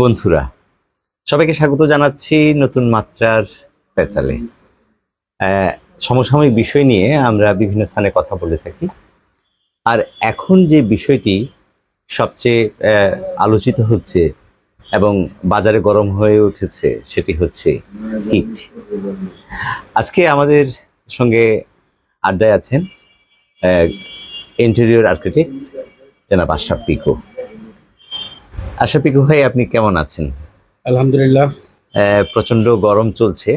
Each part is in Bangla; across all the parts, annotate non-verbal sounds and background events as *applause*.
বন্ধুরা, সবাইকে স্বাগত জানাচ্ছি নতুন মাত্রার পেঁচালে। সমসাময়িক বিষয় নিয়ে আমরা বিভিন্ন স্থানে কথা বলে থাকি। আর এখন যে বিষয়টি সবচেয়ে আলোচিত হচ্ছে এবং বাজারে গরম হয়ে উঠেছে, সেটি হচ্ছে হিট আজকে আমাদের সঙ্গে আড্ডায় আছেন ইন্টেরিয়র আর্কিটেক্ট জনাব আশরাফ পিকো। আশরাফ পিকো ভাই আপনি কেমন আছেন? আলহামদুলিল্লাহ। প্রচণ্ড গরম চলছে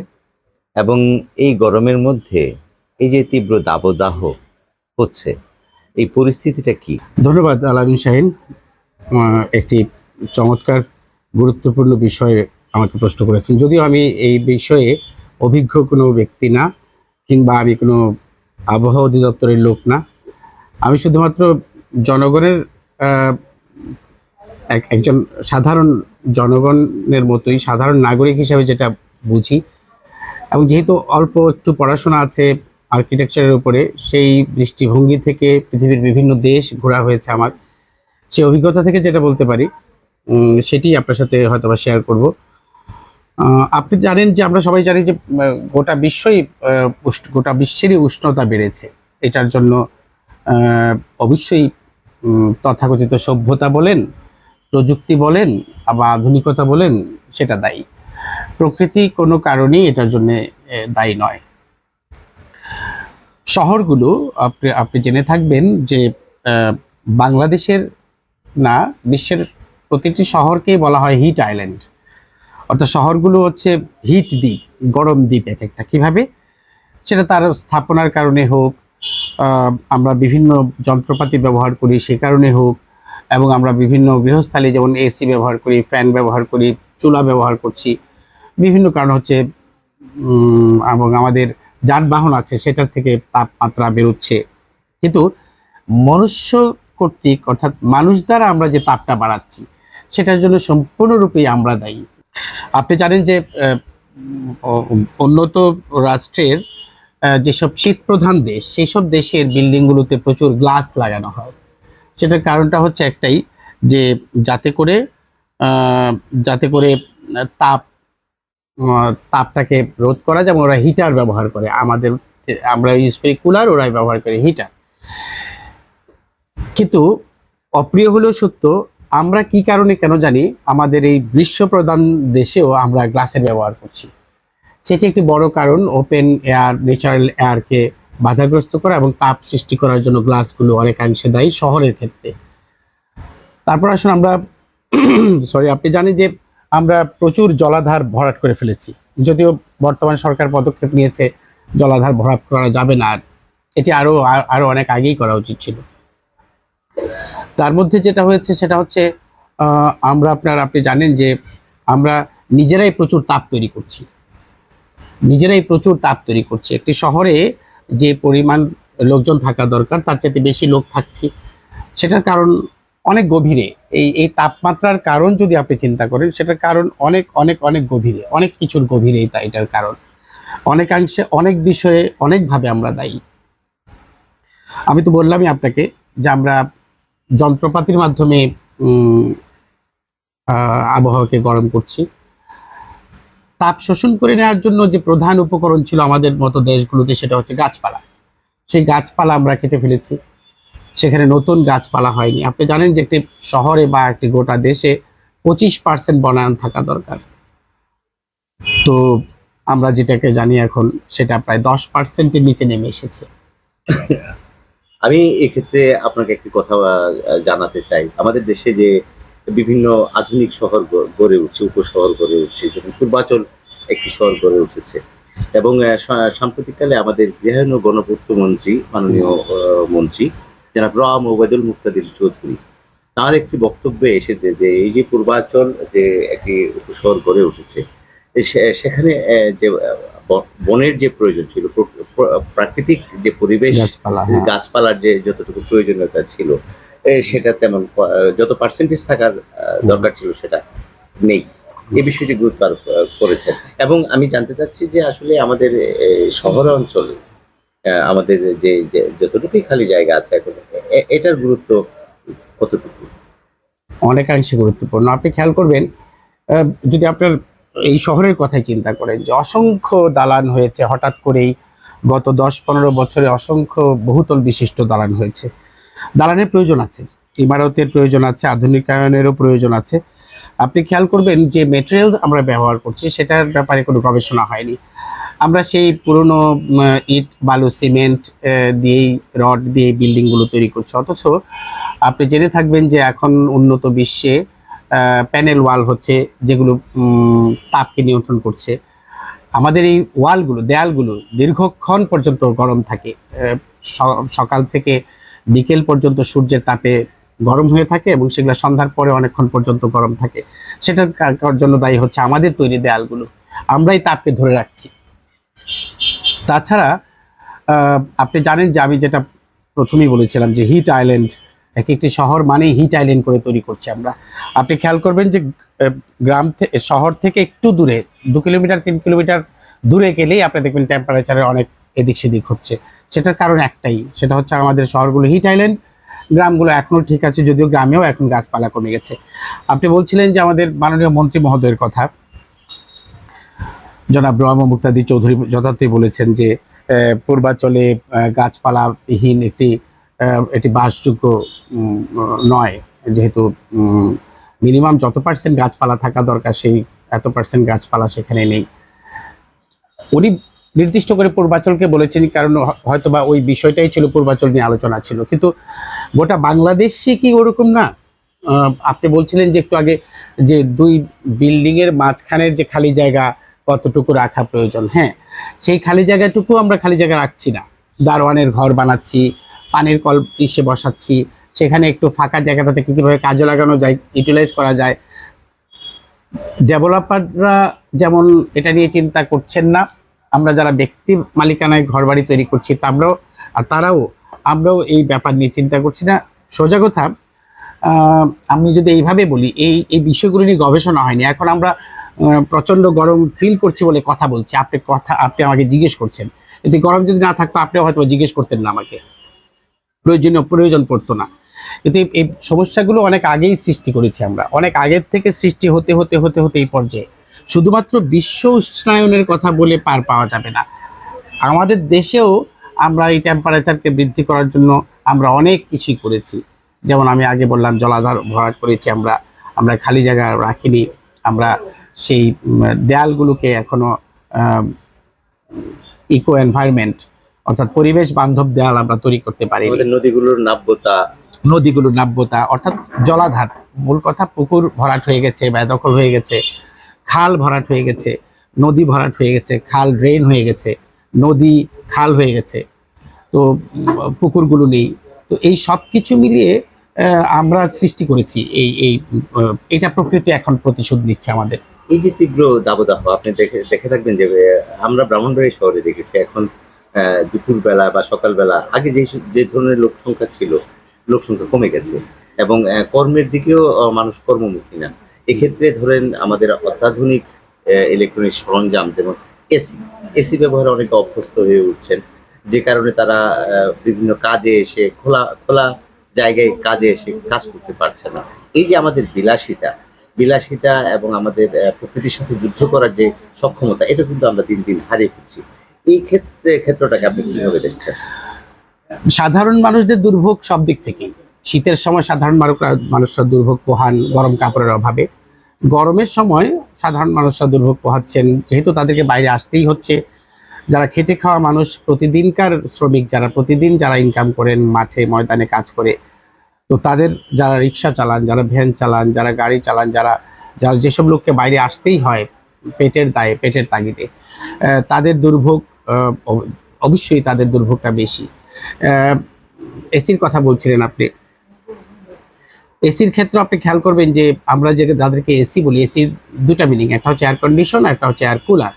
এবং এই গরমের মধ্যে এই যে তীব্র দাবদাহ হচ্ছে এই পরিস্থিতিটা কি? ধন্যবাদ আলামিন শাহিন। একটি চমৎকার গুরুত্বপূর্ণ বিষয়ে আমাকে প্রশ্ন করেছেন। যদিও আমি এই বিষয়ে অভিজ্ঞ কোনো ব্যক্তি না কিংবা আমি কোনো আবহাওয়া অধিদপ্তরের লোক না আমি শুধুমাত্র জনগণের একজন সাধারণ জনগণের মতোই, সাধারণ নাগরিক হিসাবে যেটা বুঝি। এবং যেহেতু অল্প একটু পড়াশোনা আছে আর্কিটেকচারের উপরে, সেই দৃষ্টিভঙ্গি থেকে পৃথিবীর বিভিন্ন দেশ ঘোরা হয়েছে আমার। সেই অভিজ্ঞতা থেকে যেটা বলতে পারি সেটি আপনার সাথে হয়তো বা শেয়ার করব আপনি জানেন যে আমরা সবাই জানি যে গোটা বিশ্বই গোটা বিশ্বেরই উষ্ণতা বেড়েছে। এটার জন্য অবশ্যই তথাকথিত সভ্যতা বলেন প্রযুক্তি বলেন বা আধুনিকতা বলেন, সেটা দায়ী। প্রকৃতি কোনো কারণেই এটার জন্য দায়ী নয়। শহরগুলো, আপনি আপনি জেনে থাকবেন যে বাংলাদেশের না, বিশ্বের প্রতিটি শহরকেই বলা হয় হিট আইল্যান্ড। অর্থাৎ শহরগুলো হচ্ছে হিট দ্বীপ, গরম দ্বীপ এক একটা। কীভাবে? সেটা তার স্থাপনার কারণে হোক আমরা বিভিন্ন যন্ত্রপাতি ব্যবহার করি সে কারণে হোক এবং আমরা বিভিন্ন গৃহস্থালী, যেমন এসি ব্যবহার করি ফ্যান ব্যবহার করি, চুলা ব্যবহার করছি। বিভিন্ন কারণ হচ্ছে এবং আমাদের যানবাহন আছে, সেটার থেকে তাপমাত্রা বেরোচ্ছে। কিন্তু মনুষ্য কর্তৃক, অর্থাৎ মানুষ দ্বারা আমরা যে তাপটা বাড়াচ্ছি, সেটার জন্য সম্পূর্ণরূপেই আমরা দায়ী। আপনি জানেন যে উন্নত রাষ্ট্রের যেসব শীত প্রধান দেশ সেই সব দেশের বিল্ডিংগুলোতে প্রচুর গ্লাস লাগানো হয়। সেটার কারণটা হচ্ছে একটাই, যে যাতে করে যাতে করে তাপ তাপটাকে রোধ করা যেমন ওরা হিটার ব্যবহার করে। আমাদের, আমরা ইউজ করি কুলার, ওরাই ব্যবহার করে হিটার। কিন্তু অপ্রিয় হলেও সত্য, আমরা কি কারণে কেন জানি, আমাদের এই গ্রীষ্ম প্রধান দেশেও আমরা গ্লাসের ব্যবহার করছি। সেটি একটি বড় কারণ, ওপেন এয়ার, ন্যাচারাল এয়ারকে বাধাগ্রস্ত করা এবং তাপ সৃষ্টি করার জন্য গ্লাসগুলো অনেকাংশে দায়ী শহরের ক্ষেত্রে। তারপর আসুন আমরা *clears throat* সরি আপনি জানেন যে আমরা প্রচুর জলাধার ভরাট করে ফেলেছি। যদিও বর্তমান সরকার পদক্ষেপ নিয়েছে জলাধার ভরাট করা যাবে না আর এটি আরও, আর- আরও অনেক আগেই করা উচিত ছিল। তার মধ্যে যেটা হয়েছে সেটা হচ্ছে আমরা আপনার, আপনি জানেন যে আমরা নিজেরাই প্রচুর তাপ তৈরি করছি। নিজেরাই প্রচুর তাপ তৈরি করছি। একটি শহরে যে পরিমাণ লোকজন থাকা দরকার, তার চাইতে বেশি লোক থাকছি। সেটার কারণ অনেক গভীরে। এই এই তাপমাত্রার কারণ যদি আপনি চিন্তা করেন, সেটার কারণ অনেক অনেক অনেক গভীরে, অনেক কিছুর গভীরেই তা এটার কারণ। অনেকাংশে অনেক বিষয়ে অনেকভাবে আমরা দায়ী। আমি তো বললামই আপনাকে যে আমরা যন্ত্রপাতির মাধ্যমে আবহাওয়াকে গরম করছি। তাপ শোষণ করে নেওয়ার জন্য যে প্রধান উপকরণ ছিল আমাদের মতো দেশগুলোতে সেটা হচ্ছে গাছপালা। সেই গাছপালা আমরা কেটে ফেলেছি। সেখানে নতুন গাছপালা হয়নি। আপনি জানেন যে একটি শহরে বা একটি গোটা দেশে পঁচিশ পার্সেন্ট বনায়ন থাকা দরকার। তো আমরা যেটাকে জানি এখন, সেটা প্রায় দশ পার্সেন্টের নিচে নেমে এসেছে। আমি এক্ষেত্রে আপনাকে একটি কথা জানাতে চাই। আমাদের দেশে যে বিভিন্ন আধুনিক শহর গড়ে উঠছে উপশহর গড়ে উঠছে যেমন পূর্বাচল একটি শহর গড়ে উঠেছে এবং সাম্প্রতিককালে আমাদের গৃহায়ন গণপূর্ত মন্ত্রী মাননীয় মন্ত্রী জনাব রাম ওবায়দুল মুক্তাদির চৌধুরী তার একটি বক্তব্যে এসেছে যে এই যে পূর্বাচল যে একটি উপশহর গড়ে উঠেছে সেখানে যে বনের যে প্রয়োজন ছিল প্র- প্র- প্রাকৃতিক যে পরিবেশ হ্যাঁ। গাছপালার যে যতটুকু প্রয়োজনীয়তা ছিল সেটা তেমন যত পার্সেন্টেজ থাকার দরকার ছিল সেটা নেই। এ বিষয়টি গুরুত্ব আরোপ করেছেন। এবং আমি জানতে চাচ্ছি যে আসলে আমাদের শহর অঞ্চলে আমাদের যে যতটুকুই খালি জায়গা আছে এখন এটার গুরুত্ব কতটুকু? অনেকাংশে গুরুত্বপূর্ণ। আপনি খেয়াল করবেন যদি আপনার এই শহরের কথাই চিন্তা করেন, যে অসংখ্য দালান হয়েছে, হঠাৎ করেই গত দশ পনেরো বছরে অসংখ্য বহুতল বিশিষ্ট দালান হয়েছে। দালানের প্রয়োজন আছে, ইমারতের প্রয়োজন আছে, আধুনিকায়নেরও প্রয়োজন আছে। আপনি খেয়াল করবেন যে মেটেরিয়াল আমরা ব্যবহার করছি, সেটার ব্যাপারে কোনো গবেষণা হয়নি। আমরা সেই পুরনো ইট, বালু, সিমেন্ট দিয়েই, রড দিয়ে বিল্ডিংগুলো তৈরি করছি। অথচ আপনি জেনে থাকবেন যে এখন উন্নত বিশ্বে প্যানেল ওয়াল হচ্ছে, যেগুলো তাপকে নিয়ন্ত্রণ করছে। আমাদের এই ওয়ালগুলো দেয়ালগুলো দীর্ঘক্ষণ পর্যন্ত গরম থাকে। সকাল থেকে বিকেল পর্যন্ত সূর্যের তাপে গরম হয়ে থাকে এবং সেগুলো সন্ধ্যার পরে অনেকক্ষণ পর্যন্ত গরম থাকে। সেটার জন্য দায়ী হচ্ছে আমাদের তৈরি দেয়ালগুলো। আমরাই তাপকে ধরে রাখছি। তাছাড়া আপনি জানেন যে আমি যেটা প্রথমেই বলেছিলাম যে হিট আইল্যান্ড এক একটি শহর মানেই হিট আইল্যান্ড করে তৈরি করছি আমরা। আপনি খেয়াল করবেন যে গ্রাম থেকে শহর থেকে একটু দূরে, দু কিলোমিটার, তিন কিলোমিটার দূরে গেলেই আপনি দেখবেন টেম্পারেচারের অনেক এদিক সেদিক হচ্ছে। সেটার কারণ একটাই সেটা হচ্ছে আমাদের শহরগুলো হিট আইল্যান্ড গ্রামগুলো এখনও ঠিক আছে যদিও গ্রামেও এখন গাছপালা কমে গেছে। আপনি বলছিলেন যে আমাদের মাননীয় মন্ত্রী মহোদয়ের কথা। জনাব রহম মুক্তাদি চৌধুরী যথার্থই বলেছেন যে আহ, গাছপালাবিহীন একটি একটি বাসযোগ্য নয়। যেহেতু মিনিমাম যত পার্সেন্ট গাছপালা থাকা দরকার সেই এত পার্সেন্ট গাছপালা সেখানে নেই। উনি নির্দিষ্ট করে পূর্বাচলকে বলেছেন, কারণ হ- হয়তোবা ওই বিষয়টাই ছিল পূর্বাচল নিয়ে আলোচনা ছিল। কিন্তু গোটা বাংলাদেশে কি ওরকম না? আপনি বলছিলেন যে একটু আগে যে দুই বিল্ডিং এর মাঝখানের যে খালি জায়গা কতটুকু রাখা প্রয়োজন। হ্যাঁ সেই খালি জায়গাটুকু আমরা খালি জায়গা রাখছি না। দারোয়ানের ঘর বানাচ্ছি, পানির কল ইসে বসাচ্ছি, সেখানে একটু ফাঁকা জায়গাটাতে কীভাবে কাজে লাগানো যায় ইউটিলাইজ করা যায়। ডেভেলপাররা যেমন এটা নিয়ে চিন্তা করছেন না আমরা যারা ব্যক্তি মালিকানায় ঘরবাড়ি তৈরি করছি, তামরাও, আর তারাও, আমরাও এই ব্যাপার নিয়ে চিন্তা করছি না। সোজা কথা আমি যদি এইভাবে বলি, এই এই বিষয়গুলো নিয়ে গবেষণা হয়নি। এখন আমরা প্রচণ্ড গরম ফিল করছি বলে কথা বলছি। আপনি কথা, আপনি আমাকে জিজ্ঞেস করছেন। যদি গরম যদি না থাকতো, আপনিও হয়তো জিজ্ঞেস করতেন না আমাকে। প্রয়োজনীয়, প্রয়োজন পড়তো না। কিন্তু এই সমস্যাগুলো অনেক আগেই সৃষ্টি করেছি আমরা। অনেক আগের থেকে সৃষ্টি হতে হতে হতে হতে এই পর্যায়ে। শুধুমাত্র বিশ্ব উষ্ণায়নের কথা বলে পার পাওয়া যাবে না। আমাদের দেশেও আমরা এই টেম্পারেচারকে বৃদ্ধি করার জন্য আমরা অনেক কিছুই করেছি। যেমন আমি আগে বললাম জলাধার ভরাট করেছি আমরা আমরা খালি জায়গা রাখিনি আমরা সেই দেয়ালগুলোকে এখনও ইকো এনভায়রনমেন্ট অর্থাৎ পরিবেশ বান্ধব দেয়াল আমরা তৈরি করতে পারি নদীগুলোর নাব্যতা। নদীগুলোর নাব্যতা অর্থাৎ জলাধার মূল কথা পুকুর ভরাট হয়ে গেছে বা দখল হয়ে গেছে। খাল ভরাট হয়ে গেছে, নদী ভরাট হয়ে গেছে, খাল ড্রেন হয়ে গেছে, নদী খাল হয়ে গেছে, তো পুকুরগুলো নেই। তো এই সব কিছু মিলিয়ে আমরা সৃষ্টি করেছি এই এই এটা প্রকৃতি এখন প্রতিশোধ নিচ্ছে আমাদের। এই যে তীব্র দাবদাহ, আপনি দেখে দেখে থাকবেন যে আমরা ব্রাহ্মণবাড়ি শহরে দেখেছি এখন দুপুরবেলা বা সকালবেলা আগে যে যে ধরনের লোক সংখ্যা ছিল লোক সংখ্যা কমে গেছে এবং কর্মের দিকেও মানুষ কর্মমুখী না। এক্ষেত্রে ধরেন আমাদের অত্যাধুনিক ইলেকট্রনিক সরঞ্জাম যেমন এসি এসি ব্যবহারে অনেকে অভ্যস্ত হয়ে উঠছেন। যে কারণে তারা বিভিন্ন কাজে এসে খোলা খোলা জায়গায় কাজে এসে কাজ করতে পারছে না। এই যে আমাদের বিলাসিতা বিলাসিতা এবং আমাদের প্রকৃতির সাথে যুদ্ধ করার যে সক্ষমতা, এটা কিন্তু আমরা দিন দিন হারিয়ে ফেলছি। এই ক্ষেত্রে, ক্ষেত্রটাকে আপনি কীভাবে দেখছেন? সাধারণ মানুষদের দুর্ভোগ সব দিক থেকেই। শীতের সময় সাধারণ মানুষরা দুর্ভোগ পোহান গরম কাপড়ের অভাবে। গরমের সময় সাধারণ মানুষরা দুর্ভোগ পোহাচ্ছেন। যেহেতু তাদেরকে বাইরে আসতেই হচ্ছে। যারা খেটে খাওয়া মানুষ প্রতিদিনকার শ্রমিক, যারা প্রতিদিন যারা ইনকাম করেন, মাঠে, ময়দানে কাজ করে, তো তাদের যারা রিক্সা চালান, যারা ভ্যান চালান, যারা গাড়ি চালান, যারা যারা যেসব লোককে বাইরে আসতেই হয় পেটের দায়ে, পেটের তাগিদে তাদের দুর্ভোগ অব- অবশ্যই তাদের দুর্ভোগটা বেশি। এসির কথা বলছিলেন আপনি। এসির ক্ষেত্রে আপনি খেয়াল করবেন যে আমরা যে যাদেরকে এসি বলি এসির দুটা মিনিং একটা হচ্ছে এয়ার কন্ডিশন একটা হচ্ছে এয়ার কুলার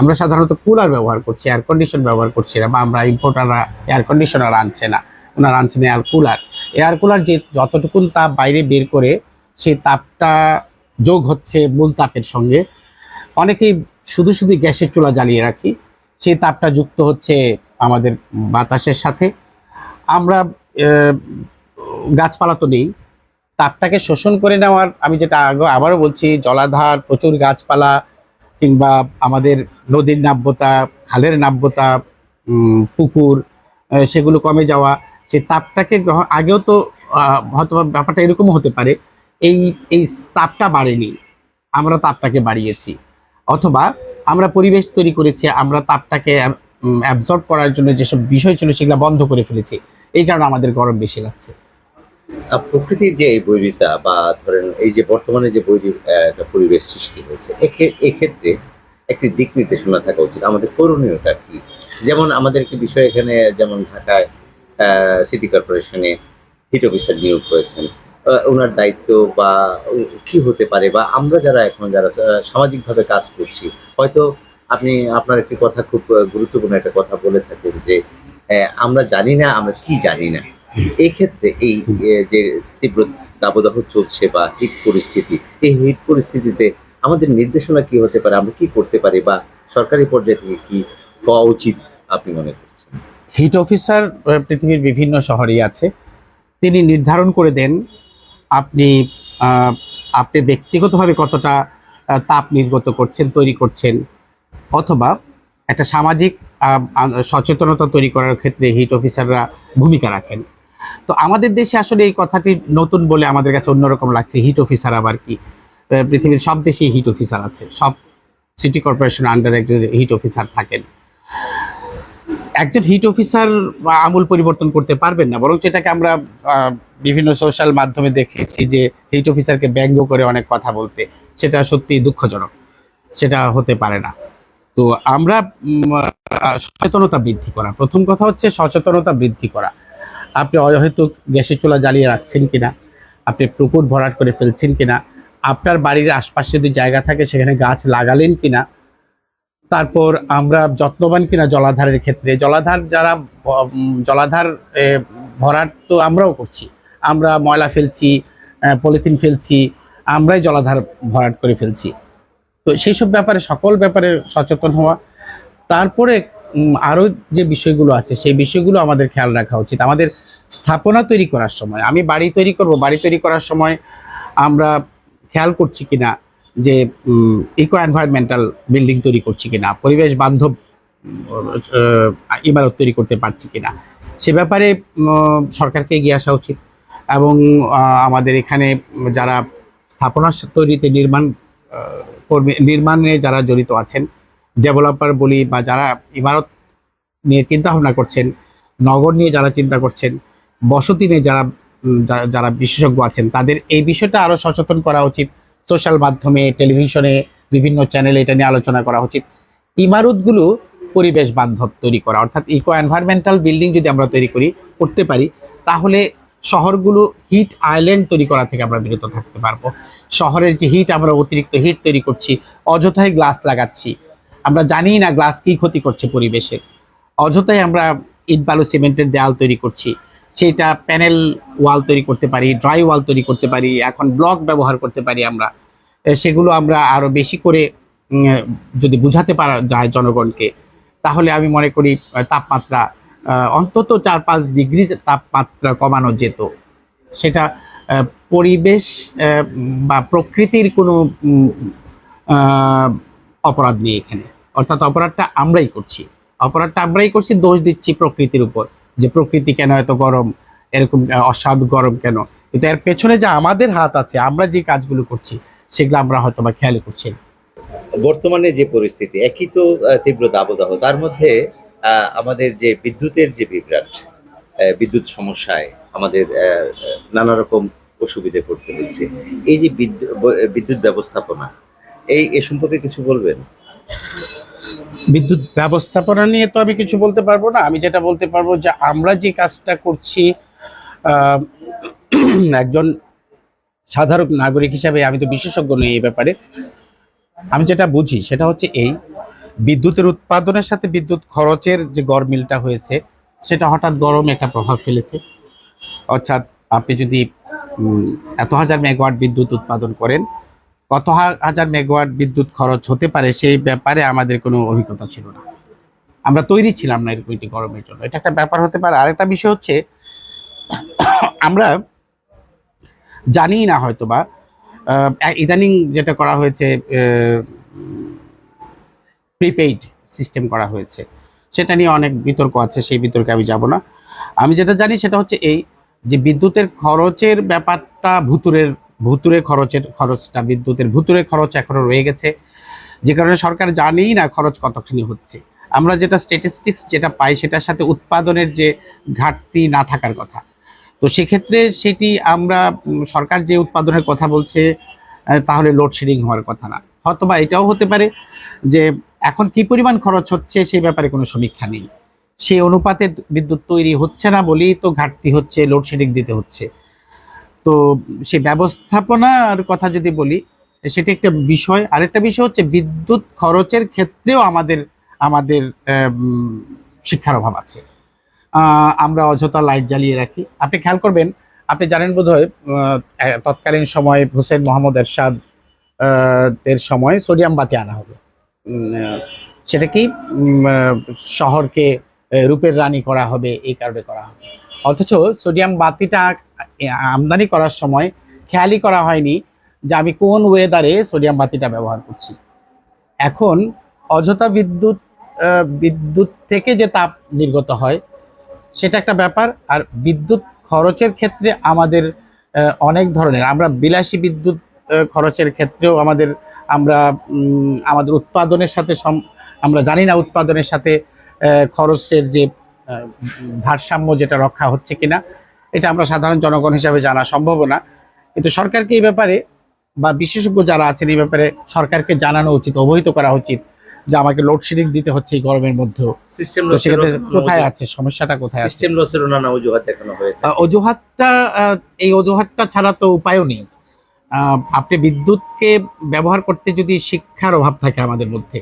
আমরা সাধারণত কুলার ব্যবহার করছি এয়ার কন্ডিশন ব্যবহার করছি না বা আমরা ইম্পোর্টাররা এয়ার কন্ডিশনার আনছে না, ওনারা আনছেন এয়ার কুলার এয়ার কুলার যে যতটুকুন তাপ বাইরে বের করে, সেই তাপটা যোগ হচ্ছে মূল তাপের সঙ্গে। অনেকেই শুধু শুধু গ্যাসের চুলা জ্বালিয়ে রাখি, সেই তাপটা যুক্ত হচ্ছে আমাদের বাতাসের সাথে। আমরা গাছপালা তো নেই তাপটাকে শোষণ করে নেওয়ার, আমি যেটা আগে আবারও বলছি, জলাধার, প্রচুর গাছপালা, কিংবা আমাদের নদীর নাব্যতা, খালের নাব্যতা পুকুর সেগুলো কমে যাওয়া সে তাপটাকে গ্রহণ, আগেও তো হয়তো ব্যাপারটা এরকমও হতে পারে, এই এই তাপটা বাড়েনি, আমরা তাপটাকে বাড়িয়েছি, অথবা আমরা পরিবেশ তৈরি করেছি, আমরা তাপটাকে অ্যাবজর্ব করার জন্য যেসব বিষয় ছিল সেগুলো বন্ধ করে ফেলেছি, এই কারণে আমাদের গরম বেশি লাগছে। প্রকৃতির যে এই বৈরিতা বা ধরেন এই যে বর্তমানে যে একটা পরিবেশ সৃষ্টি হয়েছে এক্ষে- এক্ষেত্রে একটি দিক নির্দেশনা থাকা উচিত। আমাদের করণীয়টা কি? যেমন আমাদের একটি বিষয় এখানে যেমন ঢাকায় সিটি কর্পোরেশনে হিট অফিসার নিয়োগ করেছেন ওনার দায়িত্ব বা কি হতে পারে বা আমরা যারা এখন যারা সামাজিকভাবে কাজ করছি, হয়তো আপনি, আপনার একটি কথা খুব গুরুত্বপূর্ণ একটা কথা বলে থাকেন যে আমরা জানি না, আমরা কি জানি না। এই ক্ষেত্রে এই যে তীব্র দাবদাহ চলছে বা হিট পরিস্থিতি এই হিট পরিস্থিতিতে আমাদের নির্দেশনা কি হতে পারে? আমরা কি করতে পারি? বা সরকারি পর্যায়ে থেকে কি হওয়া উচিত আপনি মনে করছেন? হিট অফিসার পৃথিবীর বিভিন্ন শহরেই আছে। তিনি নির্ধারণ করে দেন আপনি আপনি ব্যক্তিগতভাবে কতটা তাপ নির্গত করছেন তৈরি করছেন অথবা একটা সামাজিক সচেতনতা তৈরি করার ক্ষেত্রে হিট অফিসাররা ভূমিকা রাখেন। তো আমাদের দেশে আসলে এই কথাটি নতুন বলে আমাদের কাছে অন্যরকম লাগছে। হিট অফিসার আবার কি? পৃথিবীর সব দেশেই হিট অফিসার আছে। সব সিটি কর্পোরেশন আন্ডার একজন হিট অফিসার থাকেন। একজন হিট অফিসার আমূল পরিবর্তন করতে পারবেন না, বরং এটাকে আমরা বিভিন্ন সোশ্যাল মাধ্যমে দেখেছি যে হিট অফিসারকে ব্যঙ্গ করে অনেক কথা বলতে। সেটা সত্যি দুঃখজনক। সেটা হতে পারে না। তো আমরা সচেতনতা বৃদ্ধি করা। প্রথম কথা হচ্ছে সচেতনতা বৃদ্ধি করা। আপনি অহেতুক গ্যাসের চুলা জ্বালিয়ে রাখছেন কিনা? আপনি পুকুর ভরাট করে ফেলছেন কিনা? আপনার বাড়ির আশপাশে যদি জায়গা থাকে, সেখানে গাছ লাগালেন কিনা? তারপর আমরা যত্নবান কিনা জলাধারের ক্ষেত্রে? জলাধার যারা জলাধার ভরাট তো আমরাও করছি। আমরা ময়লা ফেলছি পলিথিন ফেলছি, আমরাই জলাধার ভরাট করে ফেলছি। তো সেই সব ব্যাপারে, সকল ব্যাপারে সচেতন হওয়া। তারপরে উম, আরও যে বিষয়গুলো আছে সেই বিষয়গুলো আমাদের খেয়াল রাখা উচিত। আমাদের স্থাপনা তৈরি করার সময় আমি বাড়ি তৈরি করব বাড়ি তৈরি করার সময় আমরা খেয়াল করছি কিনা যে ইকো এনভায়রনমেন্টাল বিল্ডিং তৈরি করছি কিনা পরিবেশ বান্ধব ইমারত তৈরি করতে পারছি কিনা। সে ব্যাপারে সরকারকে এগিয়ে আসা উচিত এবং আমাদের এখানে যারা স্থাপনা তৈরিতে নির্মাণ কর্মী নির্মাণে যারা জড়িত আছেন ডেভেলপার বলি বা যারা ইমারত নিয়ে চিন্তা ভাবনা করছেন, নগর নিয়ে যারা চিন্তা করছেন, বসতি নিয়ে যারা যারা বিশেষজ্ঞ আছেন, তাদের এই বিষয়টা আরও সচেতন করা উচিত। সোশ্যাল মাধ্যমে টেলিভিশনে বিভিন্ন চ্যানেলে এটা নিয়ে আলোচনা করা উচিত। ইমারতগুলো পরিবেশ বান্ধব তৈরি করা, অর্থাৎ ইকো এনভায়রনমেন্টাল বিল্ডিং যদি আমরা তৈরি করি, করতে পারি, তাহলে শহরগুলো হিট আইল্যান্ড তৈরি করা থেকে আমরা বিরত থাকতে পারব। শহরের যে হিট আমরা অতিরিক্ত হিট তৈরি করছি, অযথাই গ্লাস লাগাচ্ছি। আমরা জানি না গ্লাস কি ক্ষতি করছে পরিবেশে। অযথাই আমরা ইট বালু সিমেন্টের দেয়াল তৈরি করছি। সেটা প্যানেল ওয়াল তৈরি করতে পারি, ড্রাই ওয়াল তৈরি করতে পারি, এখন ব্লক ব্যবহার করতে পারি আমরা। সেগুলো আমরা আরও বেশি করে যদি বুঝাতে পারা যায় জনগণকে, তাহলে আমি মনে করি তাপমাত্রা অন্তত চার পাঁচ ডিগ্রি তাপমাত্রা কমানো যেত। সেটা পরিবেশ বা প্রকৃতির কোনো অপরাধ নেই এখানে। অর্থাৎ অপরাধটা আমরাই করছি। অপরাধটা আমরাই করছি, দোষ দিচ্ছি প্রকৃতির উপর। যে প্রকৃতি কেন এত গরম? এরকম অস্বাভাবিক গরম কেন? কিন্তু এর পেছনে যে আমাদের হাত আছে, আমরা যে কাজগুলো করছি, সেগুলো আমরা হয়তো বা খেয়াল করছি বর্তমানে যে পরিস্থিতি, একই তো তীব্র দাবদাহ। তার মধ্যে আমাদের যে বিদ্যুতের যে বিভ্রাট বিদ্যুৎ সমস্যায় আমাদের নানা রকম অসুবিধে পড়তে হচ্ছে। এই যে বিদ্যুৎ ব্যবস্থাপনা এই, এ সম্পর্কে কিছু বলবেন? বিদ্যুৎ ব্যবস্থাপনা নিয়ে তো আমি কিছু বলতে পারব না। আমি যেটা বলতে পারব যে আমরা যে কাজটা করছি একজন সাধারণ নাগরিক হিসাবে আমি তো বিশেষজ্ঞ নই এই ব্যাপারে। আমি যেটা বুঝি সেটা হচ্ছে এই, বিদ্যুতের উৎপাদনের সাথে বিদ্যুৎ খরচের যে গরমিলটা হয়েছে, সেটা হঠাৎ গরম একটা প্রভাব ফেলেছে। অর্থাৎ আপনি যদি এত হাজার মেগাওয়াট বিদ্যুৎ উৎপাদন করেন কত হাজার মেগাওয়াট বিদ্যুৎ খরচ হতে পারে সেই ব্যাপারে আমাদের কোনো অভিজ্ঞতা ছিল না। আমরা তৈরি ছিলাম না এরকম গরমের জন্য। এটা একটা ব্যাপার হতে পারে। আরেকটা বিষয় হচ্ছে, আমরা জানিই না হয়তো বা ইদানিং যেটা করা হয়েছে প্রিপেইড সিস্টেম করা হয়েছে। সেটা নিয়ে অনেক বিতর্ক আছে, সেই বিতর্কে আমি যাব না। আমি যেটা জানি সেটা হচ্ছে এই যে বিদ্যুতের খরচের ব্যাপারটা ভুতুরের ভুতুরে খরচের খরচটা, বিদ্যুতের ভুতুরে খরচ এখনও রয়ে গেছে। যে কারণে সরকার জানেই না খরচ কতখানি হচ্ছে। আমরা যেটা স্ট্যাটিস্টিক্স যেটা পাই সেটার সাথে উৎপাদনের যে ঘাটতি না থাকার কথা। তো সেক্ষেত্রে সেটি আমরা সরকার যে উৎপাদনের কথা বলছে তাহলে লোডশেডিং হওয়ার কথা না। হয়তোবা এটাও হতে পারে যে এখন কি পরিমাণ খরচ হচ্ছে সেই ব্যাপারে কোনো সমীক্ষা নেই। সেই অনুপাতে বিদ্যুৎ তৈরি হচ্ছে না বলেই তো ঘাটতি হচ্ছে লোডশেডিং দিতে হচ্ছে। তো সেই ব্যবস্থাপনার কথা যদি বলি, সেটা একটা বিষয়। আরেকটা বিষয় হচ্ছে বিদ্যুৎ খরচের ক্ষেত্রেও আমাদের আমাদের শিক্ষার অভাব আছে। আমরা অযথা লাইট জ্বালিয়ে রাখি। আপনি খেয়াল করবেন, আপনি জানেন বোধ হয় তৎকালীন সময় হোসেন মোহাম্মদ এরশাদ এর সময় সোডিয়াম বাতি আনা হবে সেটা কি? শহরকে রূপের রানী করা হবে, এই কারণে করা হবে। অথচ সোডিয়াম বাতিটা আমদানি করার সময় খেয়ালই করা হয়নি যে আমি কোন ওয়েদারে সোডিয়াম বাতিটা ব্যবহার করছি। এখন অযথা বিদ্যুৎ বিদ্যুৎ থেকে যে তাপ নির্গত হয়, সেটা একটা ব্যাপার। আর বিদ্যুৎ খরচের ক্ষেত্রে আমাদের অনেক ধরনের, আমরা বিলাসী বিদ্যুৎ খরচের ক্ষেত্রেও আমাদের, আমরা আমাদের উৎপাদনের সাথে আমরা জানি না উৎপাদনের সাথে খরচের যে ভারসাম্য যেটা রক্ষা হচ্ছে কিনা এটা আমরা সাধারণ জনগণ হিসাবে জানা সম্ভব না। কিন্তু সরকারকে এই ব্যাপারে বা বিশেষজ্ঞ যারা আছেন এই ব্যাপারে সরকারকে জানানো উচিত অবহিত করা উচিত যে আমাকে লোডশেডিং দিতে হচ্ছে এই গরমের মধ্যেও সিস্টেম সেক্ষেত্রে কোথায় আছে? সমস্যাটা কোথায় আছে? সিস্টেম লসের নানা অজুহাত হয়ে অজুহাতটা এই অজুহাতটা ছাড়া তো উপায়ও নেই। আপনি বিদ্যুৎকে ব্যবহার করতে যদি শিক্ষার অভাব থাকে আমাদের মধ্যে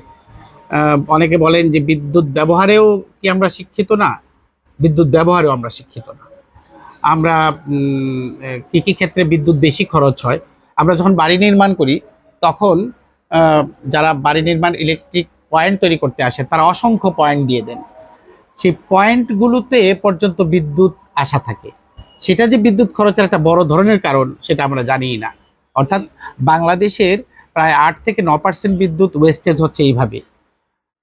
অনেকে বলেন যে বিদ্যুৎ ব্যবহারেও কি আমরা শিক্ষিত না? বিদ্যুৎ ব্যবহারেও আমরা শিক্ষিত না। আমরা কি কি ক্ষেত্রে বিদ্যুৎ বেশি খরচ হয়? আমরা যখন বাড়ি নির্মাণ করি, তখন যারা বাড়ি নির্মাণ ইলেকট্রিক পয়েন্ট তৈরি করতে আসে, তারা অসংখ্য পয়েন্ট দিয়ে দেন। সেই পয়েন্টগুলোতে পর্যন্ত বিদ্যুৎ আসা থাকে। সেটা যে বিদ্যুৎ খরচের একটা বড় ধরনের কারণ, সেটা আমরা জানিই না। অর্থাৎ বাংলাদেশের প্রায় আট থেকে ন পার্সেন্ট বিদ্যুৎ ওয়েস্টেজ হচ্ছে এইভাবে।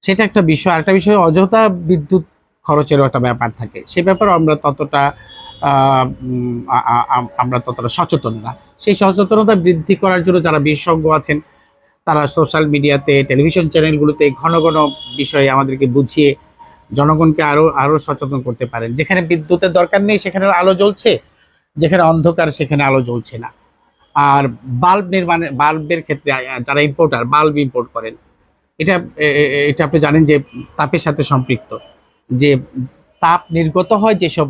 সেটা একটা বিষয়। আরেকটা বিষয়, অযথা বিদ্যুৎ খরচেরও একটা ব্যাপার থাকে। সে ব্যাপারে আমরা ততটা আমরা ততটা সচেতন না। সেই সচেতনতা বৃদ্ধি করার জন্য যারা বিশেষজ্ঞ আছেন, তারা সোশ্যাল মিডিয়াতে, টেলিভিশন চ্যানেলগুলোতে ঘন ঘন বিষয়ে আমাদেরকে বুঝিয়ে জনগণকে আরও আরও সচেতন করতে পারেন। যেখানে বিদ্যুতের দরকার নেই, সেখানে আলো জ্বলছে। যেখানে অন্ধকার, সেখানে আলো জ্বলছে না। আর বাল্ব নির্মাণের বাল্বের ক্ষেত্রে যারা ইম্পোর্টার বাল্ব ইম্পোর্ট করেন এটা এটা আপনি জানেন যে তাপের সাথে সম্পৃক্ত। যে তাপ নির্গত হয় যেসব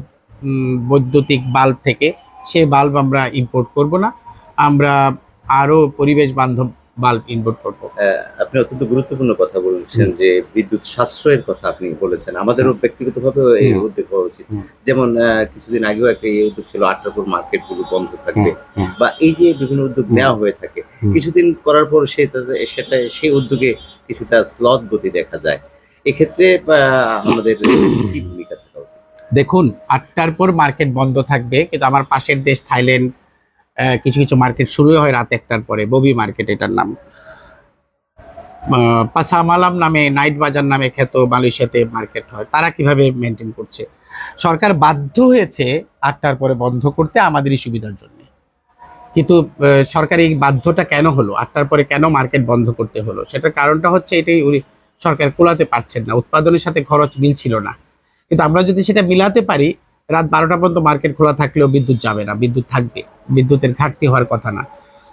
বৈদ্যুতিক বাল্ব থেকে সেই বাল্ব আমরা ইম্পোর্ট করব না। আমরা আরও পরিবেশ বান্ধব বাল্ব ইম্পোর্ট করব। আপনি অত্যন্ত গুরুত্বপূর্ণ কথা বলেছেন যে বিদ্যুৎ সাশ্রয়ের কথা আপনি বলেছেন। আমাদেরও ব্যক্তিগতভাবে এই উদ্যোগ হওয়া উচিত। যেমন কিছুদিন আগেও একটা এই উদ্যোগ ছিল আটটাপুর মার্কেটগুলো বন্ধ থাকবে। বা এই যে বিভিন্ন উদ্যোগ নেওয়া হয়ে থাকে কিছুদিন করার পর সে সেটা সেই উদ্যোগে কিছুটা স্লথ গতি দেখা যায়। এক্ষেত্রে আমাদের কি ভূমিকা থাকা উচিত? দেখুন, আটটার পর মার্কেট বন্ধ থাকবে, কিন্তু আমার পাশের দেশ থাইল্যান্ড কিছু কিছু মার্কেট শুরু হয় রাত একটার পরে, ববি মার্কেট এটার নাম। পাসামালাম নামে, নাইট বাজার নামে খ্যাত মালয়েশিয়াতে মার্কেট হয়। তারা কীভাবে মেনটেন করছে? সরকার বাধ্য হয়েছে আটটার পরে বন্ধ করতে আমাদেরই সুবিধার জন্য। কিন্তু সরকার এই বাধ্যটা কেন হলো? আটটার পরে কেন মার্কেট বন্ধ করতে হলো? সেটার কারণটা হচ্ছে এটাই উনি সরকার কোলাতে পারছেন না। উৎপাদনের সাথে খরচ মিলছিল না। কিন্তু আমরা যদি সেটা মিলাতে পারি রাত বারোটা পর্যন্ত মার্কেট খোলা থাকলেও বিদ্যুৎ যাবে না বিদ্যুৎ থাকবে। বিদ্যুতের ঘাটতি হওয়ার কথা না।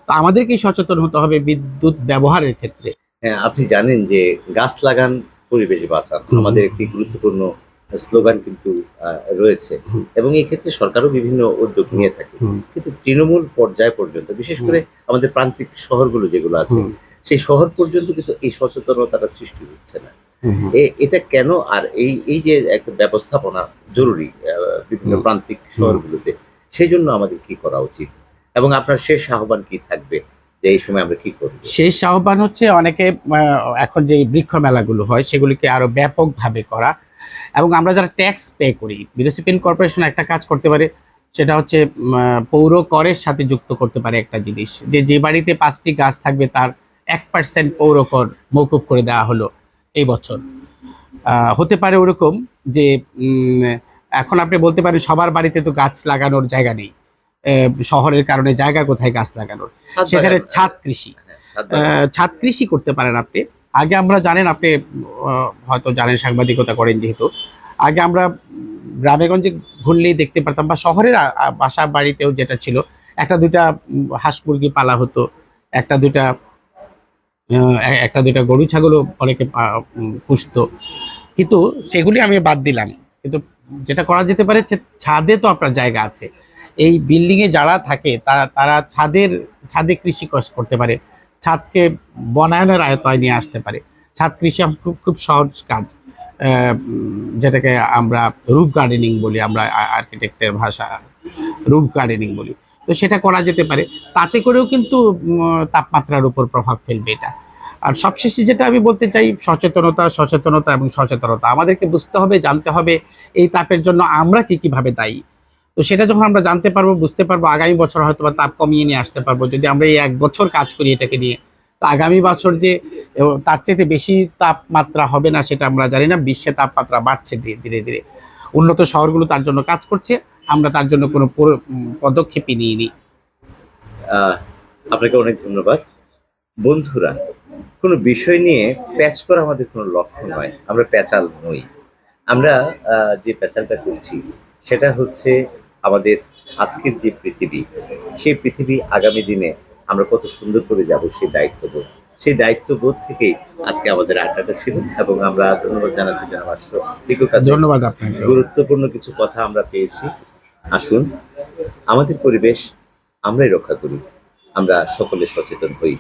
তো আমাদেরকেই সচেতন হতে হবে বিদ্যুৎ ব্যবহারের ক্ষেত্রে। হ্যাঁ, আপনি জানেন যে গাছ লাগান পরিবেশ বাঁচান। আমাদের একটি গুরুত্বপূর্ণ স্লোগান কিন্তু রয়েছে। এবং এই ক্ষেত্রে সরকারও বিভিন্ন উদ্যোগ নিয়ে থাকে। কিন্তু তৃণমূল পর্যায় পর্যন্ত বিশেষ করে আমাদের প্রান্তিক শহরগুলো যেগুলো আছে সেই শহর পর্যন্ত কিন্তু এই সচেতনতাটা সৃষ্টি হচ্ছে না। এটা কেন? আর এই এই যে একটা ব্যবস্থাপনা জরুরি বিভিন্ন প্রান্তিক শহরগুলোতে সেই জন্য আমাদের কি করা উচিত? এবং আপনার শেষ আহ্বান কি থাকবে? যে এই সময় আমরা কি করব? শেষ আহ্বান হচ্ছে অনেকে এখন যে বৃক্ষ মেলাগুলো হয় সেগুলিকে আরও ব্যাপকভাবে করা। এবং আমরা যারা ট্যাক্স পে করি মিউনিসিপ্যাল কর্পোরেশন একটা কাজ করতে পারে সেটা হচ্ছে আহ, পৌর করের সাথে যুক্ত করতে পারে একটা জিনিস। যে যে বাড়িতে পাঁচটি গাছ থাকবে তার এক পার্সেন্ট পৌর কর মৌকুফ করে দেওয়া হলো এই বছর। হতে পারে ওরকম যে উম, এখন আপনি বলতে পারেন সবার বাড়িতে তো গাছ লাগানোর জায়গা নেই। শহরের কারণে জায়গা কোথায় গাছ লাগানোর? সেখানে ছাদ কৃষি। হ্যাঁ, ছাদ কৃষি করতে পারেন আপনি। আগে আমরা জানেন, আপনি হয়তো জানেন, সাংবাদিকতা করেন যেহেতু। আগে আমরা গ্রামেগঞ্জে ঘুরলেই দেখতে পারতাম বা শহরের বাসা বাড়িতেও যেটা ছিল, একটা দুইটা হাঁস মুরগি পালা হতো, একটা দুইটা একটা দুইটা গরু ছাগলও অনেকে পুষতো। কিন্তু সেগুলি আমি বাদ দিলাম। কিন্তু যেটা করা যেতে পারে ছাদে তো আপনার জায়গা আছে। এই বিল্ডিং এ যারা থাকে তারা ছাদের, ছাদে কৃষি করতে পারে। ছাদকে বনায়নের আয়তায় নিয়ে আসতে পারে। ছাদ কৃষি খুব খুব সহজ কাজ। যেটাকে আমরা রুফ গার্ডেনিং বলি, আমরা আর্কিটেক্টের ভাষা, রুফ গার্ডেনিং বলি। তো সেটা করা যেতে পারে। তাতে করেও কিন্তু তাপমাত্রার উপর প্রভাব ফেলবে এটা। আর সবশেষে যেটা আমি বলতে চাই, সচেতনতা সচেতনতা এবং সচেতনতা। আমাদেরকে বুঝতে হবে, জানতে হবে, এই তাপের জন্য আমরা কি কীভাবে দায়ী? তো সেটা যখন আমরা জানতে পারব, বুঝতে পারব, আগামী বছর হয়তো বা তাপ কমিয়ে নিয়ে আসতে পারব। যদি আমরা এই এক বছর কাজ করি এটাকে নিয়ে, তো আগামী বছর যে তার চাইতে বেশি তাপমাত্রা হবে না সেটা আমরা জানি না। বিশ্বে তাপমাত্রা বাড়ছে ধীরে ধীরে উন্নত শহরগুলো তার জন্য কাজ করছে, আমরা তার জন্য কোনো পদক্ষেপই নিইনি। আপনাকে অনেক ধন্যবাদ। বন্ধুরা, কোনো বিষয় নিয়ে প্যাচ করা আমাদের কোনো লক্ষ্য নয়। আমরা প্যাচাল নই। আমরা যে প্যাচালটা করছি, সেটা হচ্ছে আমাদের আজকের যে পৃথিবী সেই পৃথিবী আগামী দিনে আমরা কত সুন্দর করে যাব সেই দায়িত্ববোধ। সেই দায়িত্ববোধ থেকেই আজকে আমাদের আড্ডাটা ছিল এবং আমরা ধন্যবাদ জানাচ্ছি আশরফিকুর ধন্যবাদ আপনাকে। গুরুত্বপূর্ণ কিছু কথা আমরা পেয়েছি। আসুন আমাদের পরিবেশ আমরাই রক্ষা করি। আমরা সকলে সচেতন হই।